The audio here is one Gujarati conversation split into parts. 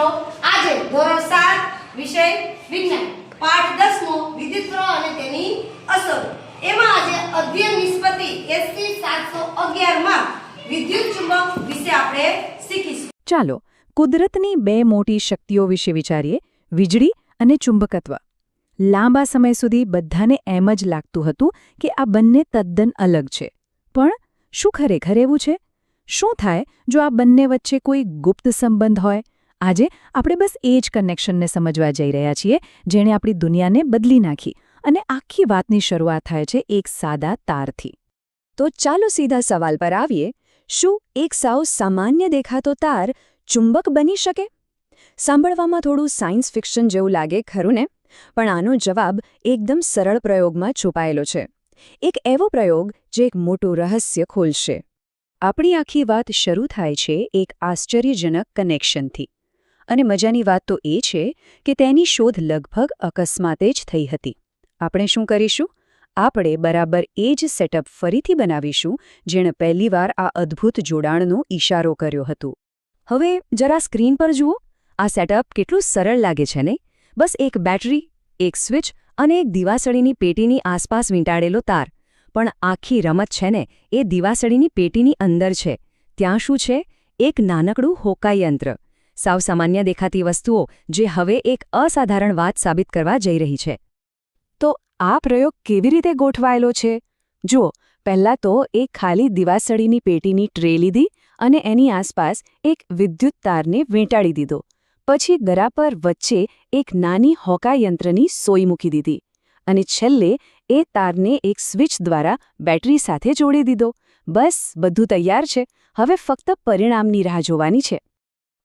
મિત્રો, આજે ધોરણ સાત વિષય વિજ્ઞાન, પાઠ દસમો વિદ્યુત પ્રવાહ અને તેની અસર. એમાં આજે અધ્યયન નિષ્પતિ એસસી સાતસો અગિયારમાં વિદ્યુત ચુંબક વિશે આપણે શીખીશું. ચાલો, કુદરતની બે મોટી શક્તિઓ વિશે વિચારીએ, વીજળી અને ચુંબકત્વ. લાંબા સમય સુધી બધાને એમ જ લાગતું હતું કે આ બંને તદ્દન અલગ છે. પણ શું ખરેખર એવું છે? શું થાય જો આ બંને વચ્ચે કોઈ ગુપ્ત સંબંધ હોય? આજે આપણે બસ એ જ કનેક્શનને સમજવા જઈ રહ્યા છીએ, જેણે આપણી દુનિયાને બદલી નાખી અને આખી વાતની શરૂઆત થાય છે એક સાદા તારથી. તો ચાલો સીધા સવાલ પર આવીએ, શું એક સાવ સામાન્ય દેખાતો તાર ચુંબક બની શકે? સાંભળવામાં થોડું સાયન્સ ફિક્શન જેવું લાગે, ખરું ને? પણ આનો જવાબ એકદમ સરળ પ્રયોગમાં છુપાયેલો છે. એક એવો પ્રયોગ જે એક મોટું રહસ્ય ખોલશે. આપણી આખી વાત શરૂ થાય છે એક આશ્ચર્યજનક કનેક્શનથી. અને મજાની વાત તો એ છે કે તેની શોધ લગભગ અકસ્માતે જ થઈ હતી. આપણે શું કરીશું? આપણે બરાબર એ જ સેટઅપ ફરીથી બનાવીશું જેણે પહેલીવાર આ અદ્ભુત જોડાણનો ઈશારો કર્યો હતો. હવે જરા સ્ક્રીન પર જુઓ. આ સેટઅપ કેટલું સરળ લાગે છે ને? બસ એક બેટરી, એક સ્વિચ અને એક દિવાસળીની પેટીની આસપાસ વીંટાળેલો તાર. પણ આખી રમત છે ને, એ દિવાસળીની પેટીની અંદર છે. ત્યાં શું છે? એક નાનકડું હોકાયંત્ર. સાવ સામાન્ય દેખાતી વસ્તુઓ જે હવે એક અસાધારણ વાત સાબિત કરવા જઈ રહી છે. તો આ પ્રયોગ કેવી રીતે ગોઠવાયેલો છે? જુઓ, પહેલાં તો એક ખાલી દિવાસળીની પેટીની ટ્રે લીધી અને એની આસપાસ એક વિદ્યુત તારને વેંટાળી દીધો. પછી ગરા પર વચ્ચે એક નાની હોકાયંત્રની સોય મૂકી દીધી અને છેલ્લે એ તારને એક સ્વિચ દ્વારા બેટરી સાથે જોડી દીધો. બસ, બધું તૈયાર છે. હવે ફક્ત પરિણામની રાહ જોવાની છે.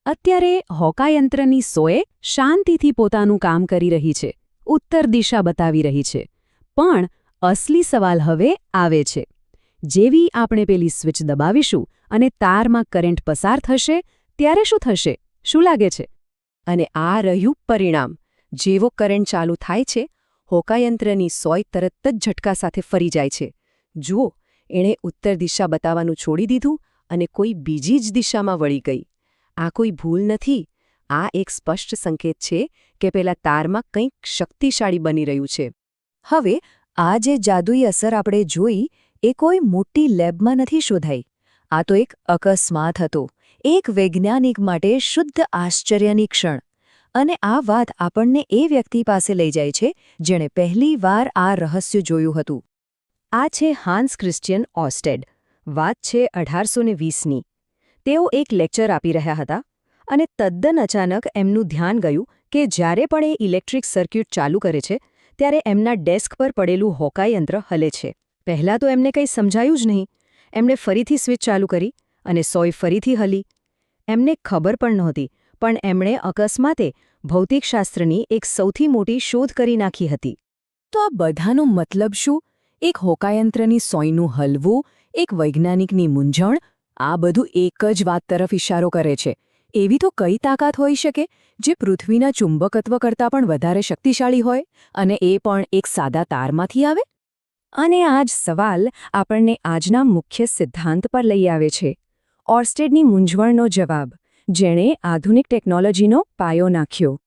અત્યારે હોકાયંત્રની સોએ શાંતિથી પોતાનું કામ કરી રહી છે, ઉત્તર દિશા બતાવી રહી છે. પણ અસલી સવાલ હવે આવે છે. જેવી આપણે પેલી સ્વિચ દબાવીશું અને તારમાં કરંટ પસાર થશે, ત્યારે શું થશે? શું લાગે છે? અને આ રહ્યું પરિણામ. જેવો કરંટ ચાલુ થાય છે, હોકાયંત્રની સોય તરત જ ઝટકા સાથે ફરી જાય છે. જુઓ, એણે ઉત્તર દિશા બતાવવાનું છોડી દીધું અને કોઈ બીજી જ દિશામાં વળી ગઈ. આ કોઈ ભૂલ નથી. આ એક સ્પષ્ટ સંકેત છે કે પેલા તારમાં કંઈક શક્તિશાળી બની રહ્યું છે. હવે, આ જે જાદુઈ અસર આપણે જોઈ, એ કોઈ મોટી લેબમાં નથી શોધાઈ. આ તો એક અકસ્માત હતો. એક વૈજ્ઞાનિક માટે શુદ્ધ આશ્ચર્યની ક્ષણ. અને આ વાત આપણને એ વ્યક્તિ પાસે લઈ જાય છે, જેણે પહેલી વાર આ રહસ્ય જોયું હતું. આ છે હાન્સ ક્રિસ્ટિયન ઓસ્ટેડ. વાત છે અઢારસો ને વીસની. તેઓ એક લેક્ચર આપી રહ્યા હતા અને તદ્દન અચાનક એમનું ધ્યાન ગયું કે જ્યારે પણ એ ઇલેક્ટ્રિક સર્કિટ ચાલુ કરે છે, ત્યારે એમના ડેસ્ક પર પડેલું હોકાયંત્ર હલે છે. પહેલાં તો એમને કંઈ સમજાયું જ નહીં. એમણે ફરીથી સ્વિચ ચાલુ કરી અને સોય ફરીથી હલી. એમને ખબર પણ નહોતી, પણ એમણે અકસ્માતે ભૌતિકશાસ્ત્રની એક સૌથી મોટી શોધ કરી નાખી હતી. તો આ બધાનો મતલબ શું? એક હોકાયંત્રની સોયનું હલવું, એક વૈજ્ઞાનિકની મૂંઝવણ આ બધું એક જ વાત તરફ ઇશારો કરે છે. એવી તો કઈ તાકાત હોઈ શકે, જે પૃથ્વીના ચુંબકત્વ કરતાં પણ વધારે શક્તિશાળી હોય અને એ પણ એક સાદા તારમાંથી આવે? અને આ જ સવાલ આપણને આજના મુખ્ય સિદ્ધાંત પર લઈ આવે છે. ઓર્સ્ટેડની મૂંઝવણનો જવાબ, જેણે આધુનિક ટેકનોલોજીનો પાયો નાખ્યો.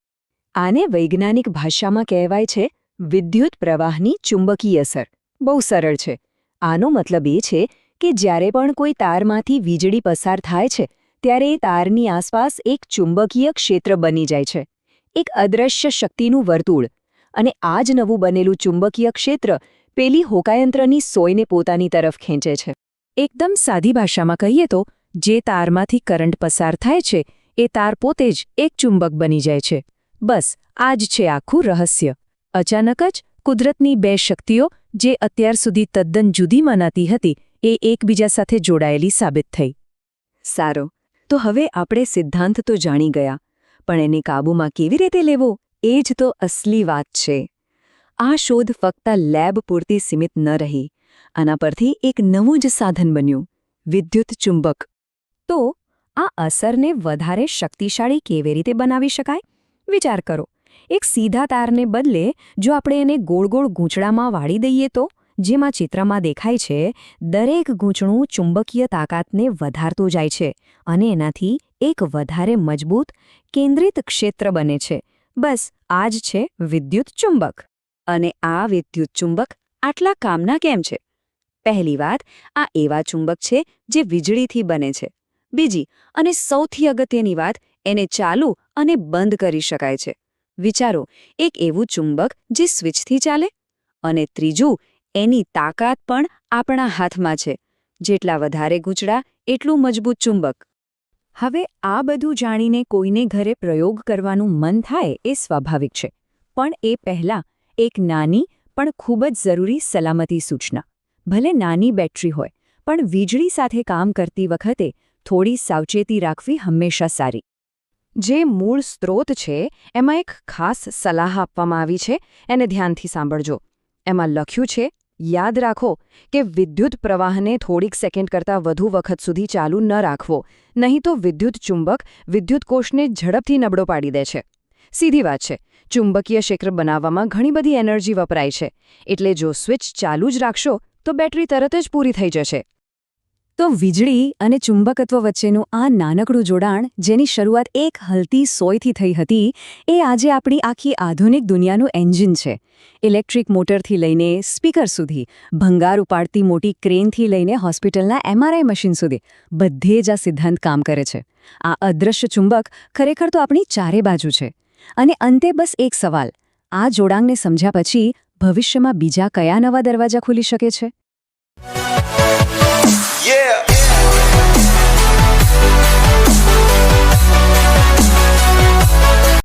આને વૈજ્ઞાનિક ભાષામાં કહેવાય છે, વિદ્યુત પ્રવાહની ચુંબકીય અસર. બહુ સરળ છે. આનો મતલબ એ છે કે જ્યારે પણ કોઈ તારમાંથી વીજળી પસાર થાય છે, ત્યારે એ તારની આસપાસ એક ચુંબકીય ક્ષેત્ર બની જાય છે. એક અદૃશ્ય શક્તિનું વર્તુળ. અને આ જ નવું બનેલું ચુંબકીય ક્ષેત્ર પેલી હોકાયંત્રની સોયને પોતાની તરફ ખેંચે છે. એકદમ સાદી ભાષામાં કહીએ તો, જે તારમાંથી કરંટ પસાર થાય છે, એ તાર પોતે જ એક ચુંબક બની જાય છે. બસ, આ જ છે આખું રહસ્ય. અચાનક જ કુદરતની બે શક્તિઓ, જે અત્યાર સુધી તદ્દન જુદી મનાતી હતી એ એકબીજા સાથે જોડાયેલી સાબિત થઈ. સારો. તો હવે આપણે સિદ્ધાંત તો જાણી ગયા, પણ એને કાબૂમાં કેવી રીતે લેવો, એ જ તો અસલી વાત છે. આ શોધ ફક્ત લેબ પૂરતી સીમિત ન રહી, આના પરથી એક નવું જ સાધન બન્યું, વિદ્યુત ચુંબક. તો આ અસરને વધારે શક્તિશાળી કેવી રીતે બનાવી શકાય? વિચાર કરો. એક સીધા તારને બદલે જો આપણે એને ગોળ ગોળ ગૂંચળામાં વાળી દઈએ તો? જેમાં ચિત્રમાં દેખાય છે, દરેક ગૂંચણું ચુંબકીય તાકાતને વધારતું જાય છે અને એનાથી એક વધારે મજબૂત, કેન્દ્રિત ક્ષેત્ર બને છે. બસ, આ જ છે વિદ્યુત ચુંબક. અને આ વિદ્યુત ચુંબક આટલા કામના કેમ છે? પહેલી વાત, આ એવા ચુંબક છે જે વીજળીથી બને છે. બીજી, અને સૌથી અગત્યની વાત, એને ચાલુ અને બંધ કરી શકાય છે. વિચારો, એક એવું ચુંબક જે સ્વિચથી ચાલે? અને ત્રીજું એની તાકાત પણ આપણા હાથમાં છે. જેટલા વધારે ગૂંચડા, એટલું મજબૂત ચુંબક. હવે આ બધું જાણીને કોઈને ઘરે પ્રયોગ કરવાનું મન થાય એ સ્વાભાવિક છે. પણ એ પહેલાં એક નાની, પણ ખૂબ જ જરૂરી સલામતી સૂચના. ભલે નાની બેટરી હોય, પણ વીજળી સાથે કામ કરતી વખતે થોડી સાવચેતી રાખવી હંમેશા સારી. જે મૂળ સ્ત્રોત છે, એમાં એક ખાસ સલાહ આપવામાં આવી છે, એને ધ્યાનથી સાંભળજો. એમાં લખ્યું છે યાદ રાખો કે વિદ્યુત પ્રવાહને થોડીક સેકન્ડ કરતાં વધુ વખત સુધી ચાલુ ન રાખવો. નહીં તો વિદ્યુત ચુંબક વિદ્યુત કોષને ઝડપથી નબળો પાડી દે છે. સીધી વાત છે. ચુંબકીય ક્ષેત્ર બનાવવામાં ઘણી બધી એનર્જી વપરાય છે. એટલે જો સ્વિચ ચાલુ જ રાખશો, તો બેટરી તરત જ પૂરી થઈ જશે. તો વીજળી અને ચુંબકત્વ વચ્ચેનું આ નાનકડું જોડાણ, જેની શરૂઆત એક હલતી સોયથી થઈ હતી, એ આજે આપણી આખી આધુનિક દુનિયાનું એન્જિન છે. ઇલેક્ટ્રિક મોટરથી લઈને સ્પીકર સુધી, ભંગાર ઉપાડતી મોટી ક્રેનથી લઈને હોસ્પિટલના એમઆરઆઈ મશીન સુધી, બધે જ આ સિદ્ધાંત કામ કરે છે. આ અદૃશ્ય ચુંબક ખરેખર તો આપણી ચારે બાજુ છે. અને અંતે બસ એક સવાલ, આ જોડાણને સમજ્યા પછી ભવિષ્યમાં બીજા કયા નવા દરવાજા ખુલી શકે છે? Yeah.